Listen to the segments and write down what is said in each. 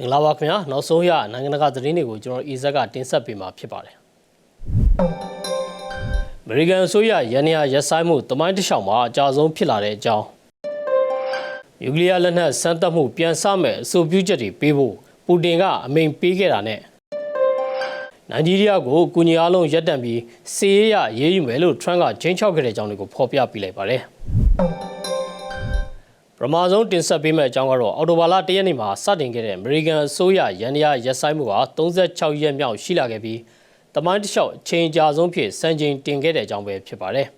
မင်္ဂလာပါခင်ဗျာနောက်ဆုံးရနိုင်ငံတကာသတင်းတွေကိုကျွန်တော်အီဇက်ကတင်ဆက်ပေးမှာဖြစ်ပါတယ်အမေရိကန်အစိုးရရန်ရာရက်ဆိုင်မှုတမိုင်းတစ်လျှောက်မှာအကြဆုံးဖြစ်လာတဲ့အကြောင်းနျူကလ িয়ার လက်နက်စမ်းသပ်မှုပြန်ဆမဲ့အဆိုပြုချက်တွေပေးဖို့ပူတင်ကအမိန့်ပေးခဲ့တာနဲ့နိုင်ဂျီးရီးယားကိုကူညီအားလုံးရပ်တန့်ပြီးစီးရဲရရေးယူမယ်လို့ထရန့်ကချင်းချောက်ခဲ့တဲ့အကြောင်းတွေကိုဖော်ပြပြလိုက်ပါတယ် ပထမဆုံးတင်ဆက်ပေးမယ့်အကြောင်းကတော့အော်တိုဘာလ၁ရက်နေ့မှာစတင်ခဲ့တဲ့အမေရိကန်အစိုးရရန်ရာရက်ဆိုင်မှုက36ရက်မြောက်ရှိလာခဲ့ပြီးတမိုင်းတစ်လျှောက်အချိန်ကြာဆုံးဖြစ်စံချိန်တင်ခဲ့တဲ့အကြောင်းပဲဖြစ်ပါတယ်။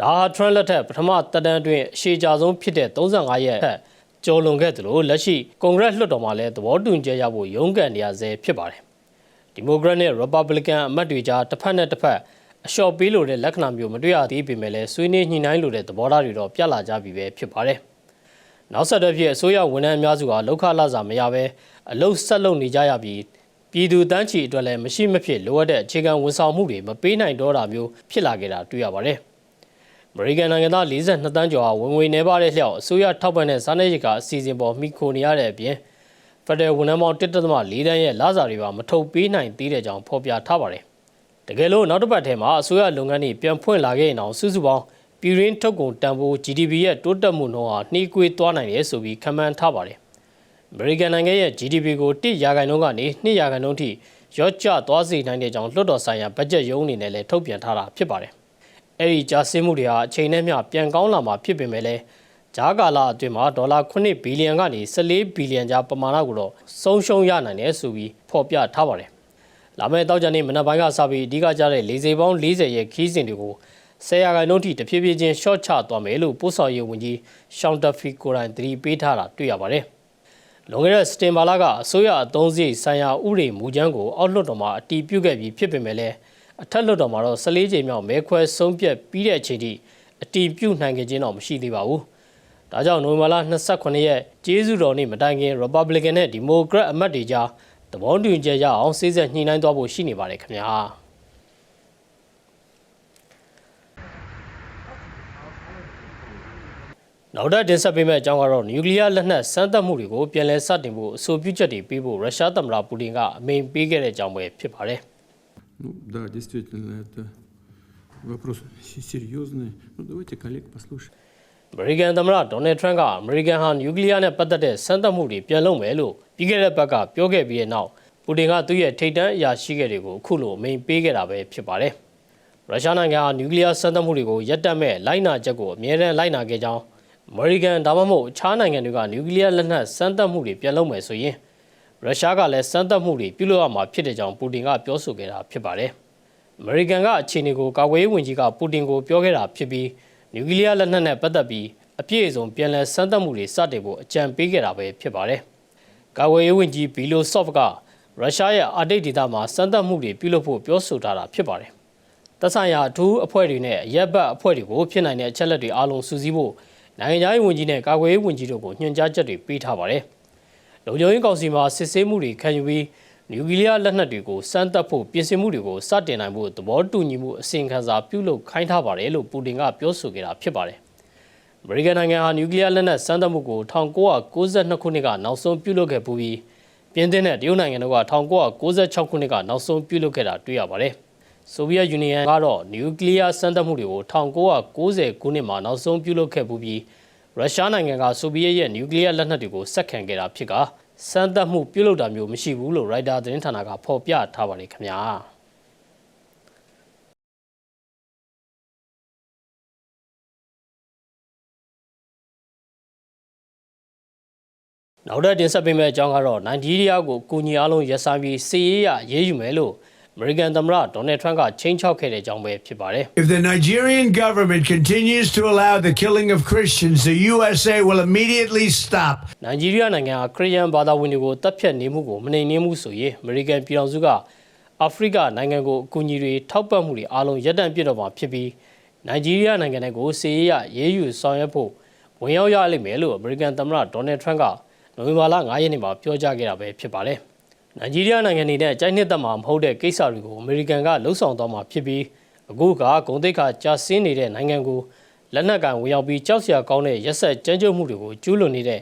ဒါဟာထရန့်လက်ထက်ပထမတက်တန်းအတွင်းအရှိကြာဆုံးဖြစ်တဲ့35ရက်ထက်ကျော်လွန်ခဲ့သလိုလက်ရှိကွန်ဂရက်လွှတ်တော်မှာလည်းသဘောတူညီချက်ရဖို့ရုန်းကန်နေရဆဲဖြစ်ပါတယ်။ဒီမိုကရက်နဲ့ရီပတ်ဘလီကန်အမတ်တွေကြားတစ်ဖက်နဲ့တစ်ဖက် အလျှော့ပေးလို့တဲ့လက္ခဏာမျိုးမတွေ့ရသေးပေမဲ့လည်းဆွေးနွေးညှိနှိုင်းလို့တဲ့သဘောထားတွေတော့ပြလာကြပြီပဲဖြစ်ပါတယ်။နောက်ဆက်တွဲဖြစ်အစိုးရဝန်ထမ်းအများစုကလောက်ခလာစာမရဘဲအလုတ်ဆက်လုပ်နေကြရပြီးပြည်သူတန်းချီအတွက်လည်းမရှိမဖြစ်လိုအပ်တဲ့အခြေခံဝန်ဆောင်မှုတွေမပေးနိုင်တော့တာမျိုးဖြစ်လာခဲ့တာတွေ့ရပါတယ်။အမေရိကန်နိုင်ငံသား42တန်းကျော်ဟာဝင်ငွေနေပါတဲ့လျှောက်အစိုးရထောက်ပံ့တဲ့စားနပ်ရိက္ခာအစီအစဉ်ပေါ်မိခိုနေရတဲ့အပြင်ဖက်ဒရယ်ဝန်ထမ်းပေါင်း1.4တန်းရဲ့လစာတွေပါမထုတ်ပေးနိုင်သေးတဲ့ကြောင်းဖော်ပြထားပါတယ်။ တကယ်လို့နောက်တစ်ပတ်ထဲမှာအစိုးရလုပ်ငန်းတွေပြန်ဖွင့်လာခဲ့ရင်တော့စုစုပေါင်းပြည်ရင်းထုတ်ကုန်တန်ဖိုး GDP ရဲ့တိုးတက်မှုနှုန်းဟာနှီးကွေးသွားနိုင်တယ်ဆိုပြီးခန့်မှန်းထားပါတယ်။အမေရိကန်နိုင်ငံရဲ့ GDP ကို1ရာခိုင်နှုန်းကနေ2ရာခိုင်နှုန်းထိရော့ကျသွားစေနိုင်တဲ့ကြောင်းလွှတ်တော်ဆိုင်ရာဘတ်ဂျက်ရုံးအနေနဲ့လည်းထုတ်ပြန်ထားတာဖြစ်ပါတယ်။အဲဒီကြာဆင်းမှုတွေဟာအချိန်နဲ့မျှပြန်ကောင်းလာမှာဖြစ်ပေမဲ့လည်းဂျားကာလာအတွင်းမှာဒေါ်လာ9ဘီလီယံကနေ14ဘီလီယံကြားပမာဏကိုတော့ဆုံးရှုံးရနိုင်တယ်ဆိုပြီးဖော်ပြထားပါတယ်။ လာမယ့်တောက်ကြနေ့မနက်ပိုင်းကစပြီးအဓိကကျတဲ့လေစိပေါင်း40ရဲ့ခီးစဉ်တွေကိုဆယ်ရာခိုင်နှုန်းထိတဖြည်းဖြည်းချင်း short ချသွားမယ်လို့ပို့ဆောင်ရေးဝန်ကြီးရှောင်းတဖီကိုရိုင်းသတိပေးထားတာတွေ့ရပါတယ်။လွန်ခဲ့တဲ့စတင်ဘာလကအစိုးရအသုံးစရိတ်ဆိုင်ရာဥပဒေမူကြမ်းကိုအောက်လွှတ်တော်မှာအတည်ပြုခဲ့ပြီးဖြစ်ပေမဲ့လည်းအထက်လွှတ်တော်မှာတော့14ကြိမ်မြောက်မဲခွဲဆုံးဖြတ်ပြီးတဲ့အချိန်ထိအတည်ပြုနိုင်ခဲ့ခြင်းတော့မရှိသေးပါဘူး။ဒါကြောင့်နိုဝင်ဘာလ28ရက်ကျေးဇူးတော်နေ့မတိုင်ခင် Republican နဲ့ Democrat အမတ်တွေကြားသ ဘောတူညီချက်ရအောင်စိစက်ညှိနှိုင်းသွားဖို့ရှိနေပါတယ်ခင်ဗျာ။ နောက်ထပ်တင်ဆက်ပေးမယ့်အကြောင်းကတော့နျူကလ িয়ার လက်နက်စမ်းသပ်မှုတွေကိုပြန်လည်စတင်ဖို့အဆိုပြုချက်တွေပေးဖို့ရုရှားသမ္မတပူတင်ကအမိန့်ပေးခဲ့တဲ့အကြောင်းပဲဖြစ်ပါတယ် Ну да, действительно, это вопрос се- серьезный. Ну давайте коллег послушаем. ။ အမေရိကန်သမ္မတဒေါ်နယ်ထရန့်ကအမေရိကန်ဟာနျူကလ িয়ার နဲ့ပတ်သက်တဲ့စမ်းသပ်မှုတွေပြန်လုပ်မယ်လို့ပြီးခဲ့တဲ့ဘက်ကပြောခဲ့ပြီးတဲ့နောက်ပူတင်ကသူ့ရဲ့ထိပ်တန်းအရာရှိခဲ့တွေကိုအခုလိုအမိန့်ပေးခဲ့တာပဲဖြစ်ပါတယ်။ရုရှားနိုင်ငံဟာနျူကလ িয়ার စမ်းသပ်မှုတွေကိုရပ်တန့်မဲ့လိုက်နာချက်ကိုအမြဲတမ်းလိုက်နာခဲ့ကြောင်းအမေရိကန်ဒါမှမဟုတ်အခြားနိုင်ငံတွေကနျူကလ িয়ার လက်နက်စမ်းသပ်မှုတွေပြန်လုပ်မယ်ဆိုရင်ရုရှားကလည်းစမ်းသပ်မှုတွေပြုလုပ်ရမှာဖြစ်တဲ့ကြောင်းပူတင်ကပြောဆိုခဲ့တာဖြစ်ပါတယ်။ အမေရိကန်ကအခြေအနေကိုကာကွယ်ရေးဝန်ကြီးကပူတင်ကိုပြောခဲ့တာဖြစ်ပြီး နျူကလ িয়ার လက်နက်နဲ့ပတ်သက်ပြီးအပြည့်အစုံပြန်လည်စမ်းသပ်မှုတွေစတင်ဖို့အကြံပေးခဲ့တာပဲဖြစ်ပါတယ်။ကာကွယ်ရေးဝန်ကြီးဘီလိုဆော့ဖ်ကရုရှားရဲ့အာတိတ်ဒေသမှာစမ်းသပ်မှုတွေပြုလုပ်ဖို့ပြောဆိုထားတာဖြစ်ပါတယ်။သက်ဆိုင်ရာအထူးအဖွဲ့တွေနဲ့ရပ်ဘတ်အဖွဲ့တွေကိုဖြစ်နိုင်တဲ့အချက်လက်တွေအားလုံးစုစည်းဖို့နိုင်ငံခြားရေးဝန်ကြီးနဲ့ကာကွယ်ရေးဝန်ကြီးတို့ကိုညွှန်ကြားချက်တွေပေးထားပါတယ်။လုံခြုံရေးကောင်စီမှာစစ်ဆေးမှုတွေခံယူပြီး နျူကလ িয়ার လက်နက်တွေကိုစမ်းသပ်ဖို့ပြင်ဆင်မှုတွေကိုစတင်နိုင်ဖို့သဘောတူညီမှုအစီအခံစာပြုလုပ်ခိုင်းထားပါတယ်လို့ပူတင်ကပြောဆိုခဲ့တာဖြစ်ပါတယ်။အမေရိကန်နိုင်ငံဟာနျူကလ িয়ার လက်နက်စမ်းသပ်မှုကို1992ခုနှစ်ကနောက်ဆုံးပြုလုပ်ခဲ့ပူပြီးပြင်သစ်နဲ့တရုတ်နိုင်ငံတို့က1996ခုနှစ်ကနောက်ဆုံးပြုလုပ်ခဲ့တာတွေ့ရပါတယ်။ဆိုဗီယက်ယူနီယံကတော့နျူကလ িয়ার စမ်းသပ်မှုတွေကို1990ခုနှစ်မှာနောက်ဆုံးပြုလုပ်ခဲ့ပူပြီးရုရှားနိုင်ငံကဆိုဗီယက်ရဲ့နျူကလ িয়ার လက်နက်တွေကိုစက်ခံခဲ့တာဖြစ်က စမ်းသပ်မှုပြုလုပ်တာမျိုးမရှိဘူးလို့ရိုက်တာသတင်းဌာနကဖော်ပြထားပါတယ်ခင်ဗျာ။နောက်ထပ်တင်ဆက်ပေးမယ့်အကြောင်းကတော့နိုင်ဂျီးရီးယားကိုအကူအညီအလုံးရက်ဆိုင်ပြီးစီးရေးရရေးယူမယ်လို့ အမေရိကန်သမ္မတဒေါ်နယ်ထရန့်ကချင်းချောက်ခဲ့တဲ့အကြောင်းပဲဖြစ်ပါတယ် If the Nigerian government continues to allow the killing of Christians, the USA will immediately stop. ။နိုင်ဂျီးရီးယားနိုင်ငံဟာခရစ်ယာန်ဘာသာဝင်တွေကိုတပ်ဖြတ်နေမှုကိုမနှိမ်နင်းမှုဆိုရင်အမေရိကန်ပြည်ထောင်စုကအာဖရိကနိုင်ငံကိုအကူအညီတွေထောက်ပံ့မှုတွေအားလုံးရပ်တန့်ပြစ်တော့မှာဖြစ်ပြီးနိုင်ဂျီးရီးယားနိုင်ငံကိုစီးရေးရရေးယူဆောင်ရွက်ဖို့ဝင်ရောက်ရလိမ့်မယ်လို့အမေရိကန်သမ္မတဒေါ်နယ်ထရန့်ကနိုဝင်ဘာလ9ရက်နေ့မှာပြောကြားခဲ့တာပဲဖြစ်ပါတယ်။ နိုင်ဂျီးရီးယားနိုင်ငံအနေနဲ့ကြိုက်နှစ်သက်မှာမဟုတ်တဲ့ကိစ္စတွေကိုအမေရိကန်ကလှုံ့ဆော်သွားမှာဖြစ်ပြီးအခုကဂုံတိတ်ခါကြာဆင်းနေတဲ့နိုင်ငံကိုလက်နက်ကင်ဝင်ရောက်ပြီးကြောက်စရာကောင်းတဲ့ရက်ဆက်ကြမ်းကြုတ်မှုတွေကိုကျူးလွန်နေတဲ့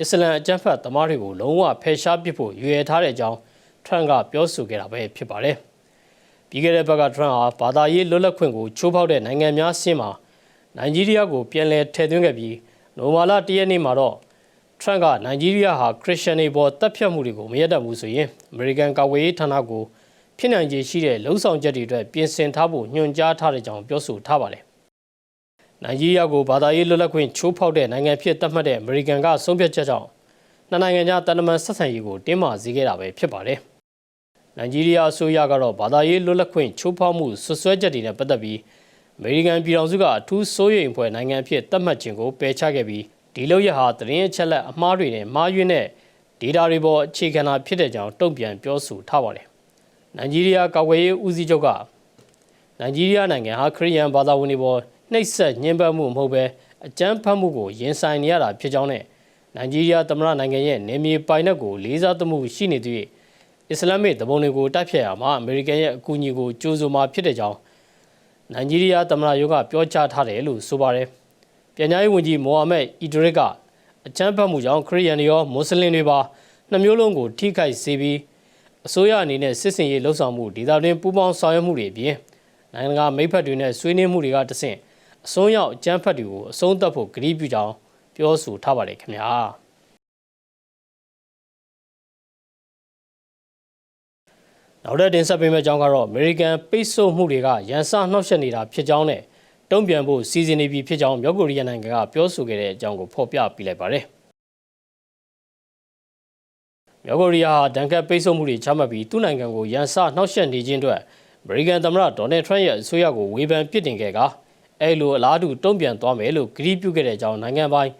အစ္စလမ်အကြမ်းဖက်သမားတွေကိုလုံးဝဖယ်ရှားပစ်ဖို့ရွေထားတဲ့အကြောင်းထရန့်ကပြောဆိုခဲ့တာပဲဖြစ်ပါတယ်။ပြီးခဲ့တဲ့ဘက်ကထရန့်ဟာဘာသာရေးလွတ်လပ်ခွင့်ကိုချိုးဖောက်တဲ့နိုင်ငံများအဆင့်မှာနိုင်ဂျီးရီးယားကိုပြန်လည်ထည့်သွင်းခဲ့ပြီးနိုမာလာ၁ရက်နေ့မှာတော့ ထရန့်ကနိုင်ဂျီးရီးယားဟာခရစ်ယာန်တွေပေါ်တပ်ဖြတ်မှုတွေကိုမရက်တတ်ဘူးဆိုရင်အမေရိကန်ကာကွယ်ရေးဌာနကိုဖြစ်နိုင်ခြေရှိတဲ့လုံဆောင်ချက်တွေအတွက်ပြင်ဆင်ထားဖို့ညွှန်ကြားထားတဲ့အကြောင်းပြောဆိုထားပါတယ်။နိုင်ဂျီးရီးယားကိုဘာသာရေးလွတ်လပ်ခွင့်ချိုးဖောက်တဲ့နိုင်ငံဖြစ်သတ်မှတ်တဲ့အမေရိကန်ကဆုံးဖြတ်ချက်ကြောင့်နှစ်နိုင်ငံကြားတန်တမန်ဆက်ဆံရေးကိုတင်းမာစေခဲ့တာပဲဖြစ်ပါတယ်။နိုင်ဂျီးရီးယားအစိုးရကတော့ဘာသာရေးလွတ်လပ်ခွင့်ချိုးဖောက်မှုဆွဆွဲချက်တွေနဲ့ပတ်သက်ပြီးအမေရိကန်ပြည်ထောင်စုကအထူးစိုးရိမ်ဖွယ်နိုင်ငံဖြစ်သတ်မှတ်ခြင်းကိုပယ်ချခဲ့ပြီး ဒီလောက်ရဟာသတင်းအချက်လက်အမှားတွေနဲ့မှားယွင်းတဲ့ဒေတာတွေပေါ်အခြေခံတာဖြစ်တဲ့ကြောင်းတုံ့ပြန်ပြောဆိုထားပါတယ်။နိုင်ဂျီးရီးယားကာကွယ်ရေးဦးစီးချုပ်ကနိုင်ဂျီးရီးယားနိုင်ငံဟာခရီးယန်ဘာသာဝင်တွေပေါ်နှိပ်စက်ညှဉ်းပန်းမှုမဟုတ်ဘဲအကြမ်းဖက်မှုကိုရင်ဆိုင်နေရတာဖြစ်ကြောင်းနဲ့နိုင်ဂျီးရီးယားသမ္မတနိုင်ငံရဲ့နေမြေပိုင်နက်ကိုလေးစားသမှုရှိနေသည့်အစ္စလာမစ်တဘုံတွေကိုတိုက်ဖြတ်ရမှာအမေရိကန်ရဲ့အကူအညီကိုကြိုးဆိုမှာဖြစ်တဲ့ကြောင်းနိုင်ဂျီးရီးယားသမ္မတရုံးကပြောကြားထားတယ်လို့ဆိုပါတယ်။ ပြန်ကြားရေးဝန်ကြီးမိုဟာမက်အီဒရစ်ကအချမ်းဖတ်မှုကြောင့်ခရီးယန်တွေရောမွတ်စလင်တွေပါနှမျိုးလုံးကိုထိခိုက်စေပြီးအစိုးရအနေနဲ့စစ်စင်ရေးလှုပ်ဆောင်မှုဒေသတွင်းပူးပေါင်းဆောင်ရွက်မှုတွေအပြင်နိုင်ငံတကာမိတ်ဖက်တွေနဲ့ဆွေးနွေးမှုတွေကတဆင့်အစိုးရအကြမ်းဖက်တွေကိုအဆုံးသတ်ဖို့ကတိပြုကြောင်းပြောဆိုထားပါတယ်ခင်ဗျာ။နောက်တဲ့တင်ဆက်ပေးမယ့်အကြောင်းကတော့ American ပိတ်ဆို့မှုတွေကရန်စနှောက်ယှက်နေတာဖြစ်ကြောင်းနဲ့ တုံ့ပြန်ဖို့စီစဉ်နေပြီဖြစ်ကြောင်းမြောက်ကိုရီးယားနိုင်ငံကပြောဆိုခဲ့တဲ့အကြောင်းကိုဖော်ပြပြလိုက်ပါတယ်။မြောက်ကိုရီးယားဟာဒဏ်ခတ်ပိတ်ဆို့မှုတွေချမှတ်ပြီးသူ့နိုင်ငံကိုရန်စနှောက်ယှက်နေခြင်းအတွက် American သမ္မတဒေါ်နယ်ထရန့်ရဲ့အစိုးရကိုဝေဖန်ပြစ်တင်ခဲ့ကအဲလိုအလားတူတုံ့ပြန်သွားမယ်လို့ကတိပြုခဲ့တဲ့အကြောင်းနိုင်ငံပိုင်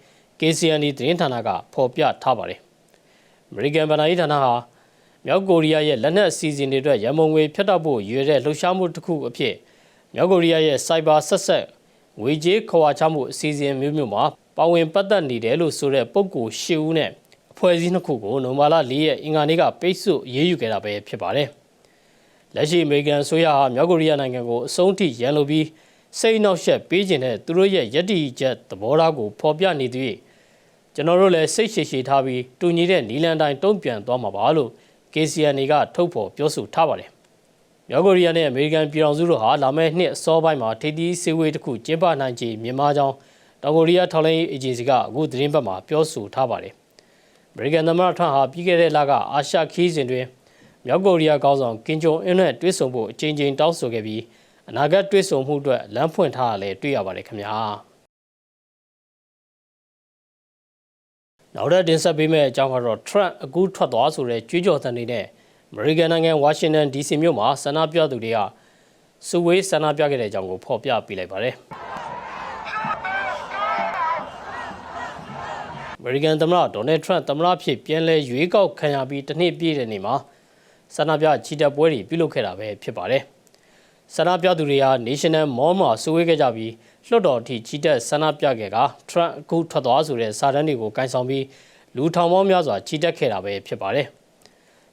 KCNA သတင်းဌာနကဖော်ပြထားပါတယ်။ American ဗဏ္ဍာရေးဌာနဟာမြောက်ကိုရီးယားရဲ့လက်နက်အစီအစဉ်တွေအတွက်ရမုံငွေဖြတ်တောက်ဖို့ရည်ရွယ်တဲ့လှုပ်ရှားမှုတစ်ခုအဖြစ် မြောက်ကိုရီးယားရဲ့စိုက်ဘာဆက်ဆက်ငွေကြေးခွာချမှုအစီအစဉ်မျိုးမျိုးမှာပါဝင်ပတ်သက်နေတယ်လို့ဆိုတဲ့ပုံကိုရှစ်ဦးနဲ့အဖွဲ့အစည်းနှစ်ခုကိုနိုမာလာ၄ရက်အင်္ဂါနေ့ကပိတ်ဆို့ရေးယူခဲ့တာပဲဖြစ်ပါတယ်။လက်ရှိအမေရိကန်ဆိုရဟာမြောက်ကိုရီးယားနိုင်ငံကိုအဆုံးထိရန်လိုပြီးစိတ်နှောက်ယှက်ပေးခြင်းနဲ့သူတို့ရဲ့ယက်တီချက်သဘောထားကိုဖော်ပြနေသည်ကျွန်တော်တို့လည်းစိတ်ရှည်ရှည်ထားပြီးတူညီတဲ့နီလန်တိုင်းတုံ့ပြန်သွားမှာပါလို့ KCNA ကထုတ်ဖော်ပြောဆိုထားပါတယ်။ မြောက်ကိုရီးယားနဲ့အမေရိကန်ပြည်ထောင်စုတို့ဟာလာမယ့်နှစ်အစောပိုင်းမှာထိပ်သီးစည်းဝေးတစ်ခုကျင်းပနိုင်ခြေမြန်မာကြောင်းတောင်ကိုရီးယားထောက်လှမ်းရေးအေဂျင်စီကအခုသတင်းပတ်မှာပြောဆိုထားပါတယ်။အမေရိကန်သမ္မတထရန့်ဟာပြီးခဲ့တဲ့လကအာရှခီးစဉ်တွင်မြောက်ကိုရီးယားကောင်းဆောင်ကင်ဂျုံအင်းနဲ့တွေ့ဆုံဖို့အကြိမ်ကြိမ်တောင်းဆိုခဲ့ပြီးအနာဂတ်တွေ့ဆုံမှုအတွက်လမ်းဖွင့်ထားရလဲတွေ့ရပါတယ်ခင်ဗျာ။နောက်တဲ့တင်ဆက်ပေးမယ့်အကြောင်းကတော့ Trump အခုထွက်သွားဆိုတဲ့ကြွေးကြော်သံတွေနဲ့ American နိုင်ငံ Washington DC မြို့မှာဆန္ဒပြသူတွေကစုဝေးဆန္ဒပြခဲ့တဲ့အကြောင်းကိုဖော်ပြပေးလိုက်ပါတယ်။ American သမ္မတ Donald Trump သမ္မတဖြစ်ပြန်လဲရွေးကောက်ခံရပြီးတစ်နှစ်ပြည့်တဲ့နေ့မှာဆန္ဒပြချီတက်ပွဲတွေပြုလုပ်ခဲ့တာပဲဖြစ်ပါတယ်။ဆန္ဒပြသူတွေဟာ National Mall မှာစုဝေးခဲ့ကြပြီးလွှတ်တော်ထိချီတက်ဆန္ဒပြခဲ့က Trump အခုထွက်သွားဆိုတဲ့စာတမ်းတွေကိုကန်ဆောင်ပြီးလူထောင်ပေါင်းများစွာချီတက်ခဲ့တာပဲဖြစ်ပါတယ်။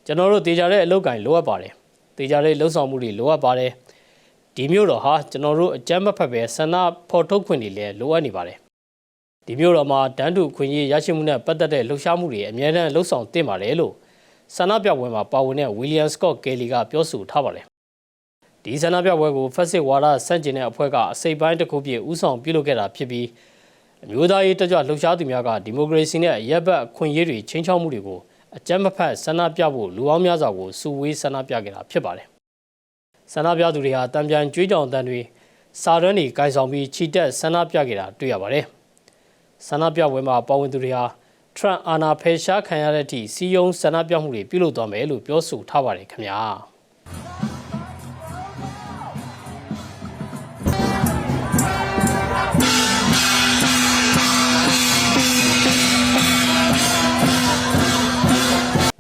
ကျွန်တော်တို့တေချာတဲ့အလုပ်ကိုင်လိုအပ်ပါတယ်။တေချာတဲ့လှုပ်ဆောင်မှုတွေလိုအပ်ပါတယ်။ဒီမျိုးတော်ဟာကျွန်တော်တို့အကြမ်းမဖက်ပဲဆန္ဒဖော်ထုတ်ခွင့်တွေလည်းလိုအပ်နေပါတယ်။ဒီမျိုးတော်မှာတန်းတူခွင့်ရေးရရှိမှုနဲ့ပတ်သက်တဲ့လှုပ်ရှားမှုတွေအများအားလှုပ်ဆောင်တင်ပါတယ်လို့ဆန္ဒပြပွဲမှာပါဝင်တဲ့ William Scott Kelly ကပြောဆိုထားပါတယ်။ဒီဆန္ဒပြပွဲကိုဖက်စစ်ဝါဒစန့်ကျင်တဲ့အဖွဲ့ကအစိပ်ပိုင်းတစ်ခုပြည့်ဥဆောင်ပြုလုပ်ခဲ့တာဖြစ်ပြီးအမျိုးသားရေးတကြွလှုပ်ရှားသူများကဒီမိုကရေစီနဲ့ရပ်ဘက်အခွင့်အရေးတွေချင်းချောက်မှုတွေကို အကြမ်းမဖက်ဆန္ဒပြဖို့လူအောင်များစွာကိုစုဝေးဆန္ဒပြခဲ့တာဖြစ်ပါတယ်။ဆန္ဒပြသူတွေဟာတံပြန်ကြွေးကြောင်တန်တွေစာရန်တွေကင်ဆောင်ပြီးချီတက်ဆန္ဒပြခဲ့တာတွေ့ရပါတယ်။ဆန္ဒပြပွဲမှာပါဝင်သူတွေဟာထရန့်အာနာဖယ်ရှားခံရတဲ့အထိစီယုံဆန္ဒပြမှုတွေပြုလုပ်သွားမယ်လို့ပြောဆိုထားပါတယ်ခင်ဗျာ။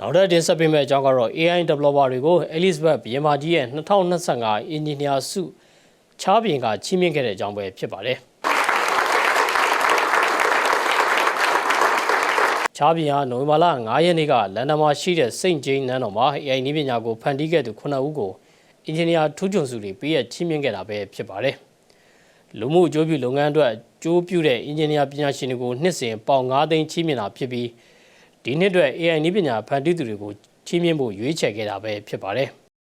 နောက်တဲ့တင်ဆက်ပေးမယ့်အကြောင်းကတော့ AI developer တွေကို Elizabeth ဘီယမာကြီးရဲ့2025 Engineer ဆုချားပြင်ကချီးမြှင့်ခဲ့တဲ့အကြောင်းပဲဖြစ်ပါတယ်။ချားပြင်ဟာနိုဝင်ဘာလ9ရက်နေ့ကလန်ဒန်မှာရှိတဲ့စိန့်ဂျိန်းနန်းတော်မှာ AI နည်းပညာကိုဖန်တီးခဲ့သူ9ဦးကို Engineer ထူးချွန်ဆုတွေပေးရချီးမြှင့်ခဲ့တာပဲဖြစ်ပါတယ်။လူမှုအကျိုးပြုလုပ်ငန်းအတွက်အကျိုးပြုတဲ့ Engineer ပညာရှင်တွေကိုနှစ်စဉ်ပေါင်9သိန်းချီးမြှင့်တာဖြစ်ပြီး ဒီနှစ်အတွက် AI နည်းပညာဖန်တီးသူတွေကိုချီးမြှင့်ဖို့ရွေးချယ်ခဲ့တာပဲဖြစ်ပါတယ်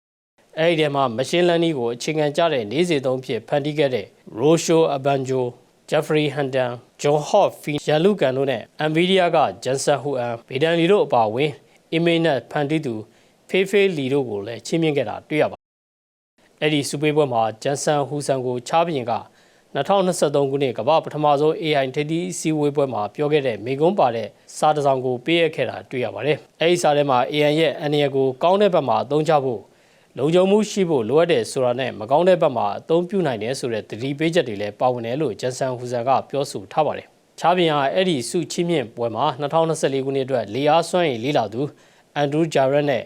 ။အဲဒီထဲမှာ machine learning ကိုအခြေခံကြတဲ့နေ့စဉ်သုံးဖြစ်ဖန်တီးခဲ့တဲ့ Rosho Abanjo, Jeffrey Hunter, John Hopkins, Yalukan တို့နဲ့ Nvidia က Jensen Huang, ဗေဒန်လီတို့အပါအဝင် image နဲ့ဖန်တီးသူ Fei Fei Li တို့ကိုလည်းချီးမြှင့်ခဲ့တာတွေ့ရပါတယ်။အဲ့ဒီစူပေးပွဲမှာဂျန်ဆန်ဟူဆန်ကိုချားပြင်က 2023ခုနှစ်ကမ္ဘာပထမဆုံး AI ထိပ်သီးအစည်းအဝေးပွဲမှာပြောခဲ့တဲ့မိကုံးပါတဲ့စာတစ်စောင်ကိုပေးရခဲ့တာတွေ့ရပါတယ်။အဲဒီစာထဲမှာ AI ရဲ့အန္တရာယ်ကိုကောင်းတဲ့ဘက်မှာအသုံးချဖို့လုံခြုံမှုရှိဖို့လိုအပ်တယ်ဆိုတာနဲ့မကောင်းတဲ့ဘက်မှာအသုံးပြုနိုင်တယ်ဆိုတဲ့သတိပေးချက်တွေလည်းပါဝင်တယ်လို့ဂျန်ဆန်ဟူဆန်ကပြောဆိုထားပါတယ်။ချားပြင်ကအဲ့ဒီစုချင်းမြင့်ပွဲမှာ2024ခုနှစ်အတွက်လေအားစွမ်းရည်လေးလာသူအန်ဒရူးဂျာရက်နဲ့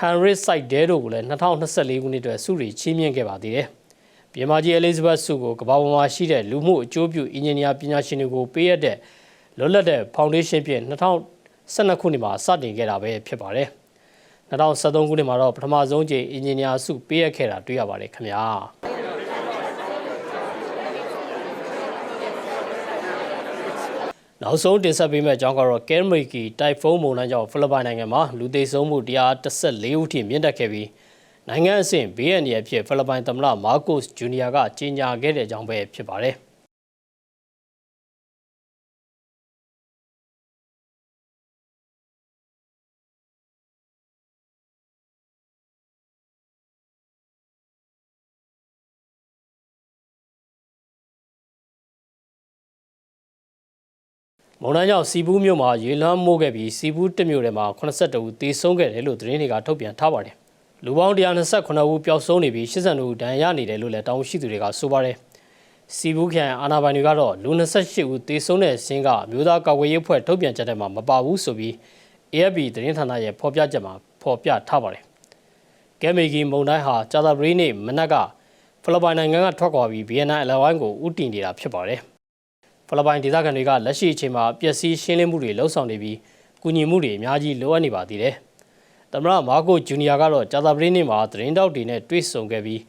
Henry Seidel တို့ကိုလည်း2024ခုနှစ်အတွက်ဆုတွေချီးမြှင့်ခဲ့ပါသေးတယ်။ ပြည်မကြီး Elizabeth ဆုကိုကမ္ဘာပေါ်မှာရှိတဲ့လူမှုအကျိုးပြုအင်ဂျင်နီယာပညာရှင်တွေကိုပေးရတဲ့လွတ်လပ်တဲ့ foundation ဖြင့်2012ခုနှစ်မှာစတင်ခဲ့တာပဲဖြစ်ပါတယ်။2013ခုနှစ်မှာတော့ပထမဆုံးကြိမ်အင်ဂျင်နီယာဆုပေးရခဲ့တာတွေ့ရပါတယ်ခင်ဗျာ။နောက်ဆုံးတင်ဆက်ပေးမယ့်အကြောင်းကတော့ကဲမရီကီတိုင်ဖုန်းမုန်တိုင်းကြောင့်ဖိလစ်ပိုင်နိုင်ငံမှာလူသေဆုံးမှု114ဦးထိမြင့်တက်ခဲ့ပြီး နိုင်ငံအဆင့်ဘေးအန္တရာယ်ဖြစ်ဖိလစ်ပိုင်သမ္မတမားကိုစ်ဂျူနီယာကကြေညာခဲ့တဲ့အကြောင်းပဲဖြစ်ပါတယ်။မုံတိုင်းကြောင့်စီဘူးမြို့မှာရေလွှမ်းမိုးခဲ့ပြီးစီဘူးတစ်မြို့ထဲမှာ82ဦးသေဆုံးခဲ့တယ်လို့သတင်းတွေကထုတ်ပြန်ထားပါတယ်။ လူပေါင်း129ဦးပျောက်ဆုံးနေပြီး82ဦးဒဏ်ရာရနေတယ်လို့လည်းတောင်ရှိသူတွေကဆိုပါတယ်။စီဘူးခရိုင်အာနာပိုင်တွေကတော့လူ28ဦးသေဆုံးတဲ့ဆင်းကအမျိုးသားကာကွယ်ရေးအဖွဲ့ထုတ်ပြန်ချက်ထဲမှာမပါဘူးဆိုပြီး AFP သတင်းဌာနရဲ့ဖော်ပြချက်မှာဖော်ပြထားပါတယ်။ကဲမေဂီမုံတိုင်းဟာကြာသပတေးနေ့မနက်ကဖိလစ်ပိုင်နိုင်ငံကထွက်ခွာပြီးဗီယက်နမ်အလယ်ပိုင်းကိုဥတီနေတာဖြစ်ပါတယ်။ဖိလစ်ပိုင်ဒေသခံတွေကလက်ရှိအချိန်မှာပျက်စီးရှင်းလင်းမှုတွေလှုံ့ဆော်နေပြီးကူညီမှုတွေအများကြီးလိုအပ်နေပါသေးတယ်။ သမ္မတမာကိုဂျူနီယာကတော့ဂျာတာပရီနေ့မှာသတင်းတောက်တွေနဲ့တွေ့ဆုံခဲ့ပြီး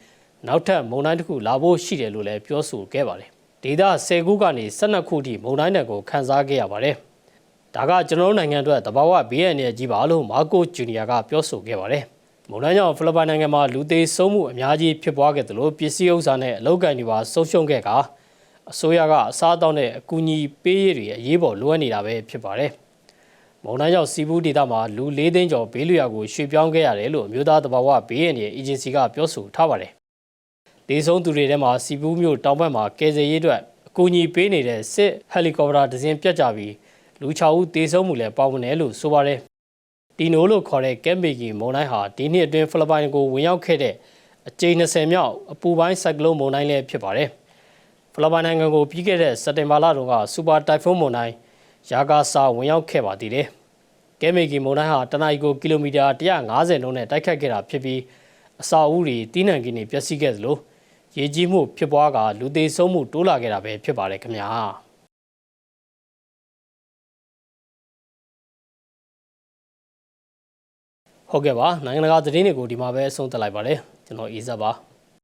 နောက်ထပ်မုံတိုင်းတစ်ခုလာဖို့ရှိတယ်လို့လည်းပြောဆိုခဲ့ပါတယ်။ဒေသ10ခုကနေ12ခုထိမုံတိုင်းတွေကိုခန်းစားခဲ့ရပါတယ်။ဒါကကျွန်တော်တို့နိုင်ငံအတွက်တဘာဝဘေးအန္တရာယ်ကြီးပါလို့မာကိုဂျူနီယာကပြောဆိုခဲ့ပါတယ်။မုံတိုင်းကြောင့်ဖိလစ်ပိုင်နိုင်ငံမှာလူသေးဆုံးမှုအများကြီးဖြစ်ပွားခဲ့တယ်လို့ပစ္စည်းဥစ္စာနဲ့အလောက်ကန်တွေပါဆုံးရှုံးခဲ့ကာအစိုးရကအစားအသောက်နဲ့အကူအညီပေးရတွေအရေးပေါ်လိုအပ်နေတာပဲဖြစ်ပါတယ်။ မုံတိုင်းကြောင့်စီဘူးဒေသမှာလူ၄သိန်းကျော်ဘေးလွရာကိုရွှေ့ပြောင်းခဲ့ရတယ်လို့အမျိုးသားတဘာဝဘေးရန်ရဲ့အေဂျင်စီကပြောဆိုထားပါတယ်။ဒေဆုံးသူတွေထဲမှာစီဘူးမြို့တောင်ဘက်မှာကယ်ဆယ်ရေးအတွက်အကူအညီပေးနေတဲ့စစ်ဟယ်လီကော်ပတာတစ်စင်းပြတ်ကျပြီးလူ6ဦးသေဆုံးမှုလည်းပါဝင်တယ်လို့ဆိုပါတယ်။တီနိုလို့ခေါ်တဲ့ကက်မေဂီမုန်တိုင်းဟာဒီနှစ်အတွင်းဖိလစ်ပိုင်ကိုဝင်ရောက်ခဲ့တဲ့အကြိမ်20မြောက်အပူပိုင်းဆိုက်ကလုန်းမုန်တိုင်းလည်းဖြစ်ပါတယ်။ဖိလစ်ပိုင်နိုင်ငံကိုပြီးခဲ့တဲ့စက်တင်ဘာလတုန်းကစူပါတိုင်ဖုန်းမုန်တိုင်း ယာဂါဆာဝင်ရောက်ခဲ့ပါသေးတယ်။ကဲမေဂီမုန်တိုင်းဟာတနအီကိုကီလိုမီတာ150နှုန်းနဲ့တိုက်ခတ်ခဲ့တာဖြစ်ပြီးအစာအုပ်တွေတီးနှံကိန်းတွေပျက်စီးခဲ့သလိုရေကြီးမှုဖြစ်ပွားကလူသေးဆုံးမှုတိုးလာခဲ့တာပဲဖြစ်ပါတယ်ခင်ဗျာ။ဟုတ်ကဲ့ပါနိုင်ငံတကာသတင်းတွေကိုဒီမှာပဲအဆုံးသတ်လိုက်ပါတယ်ကျွန်တော်အေးဆက်ပါ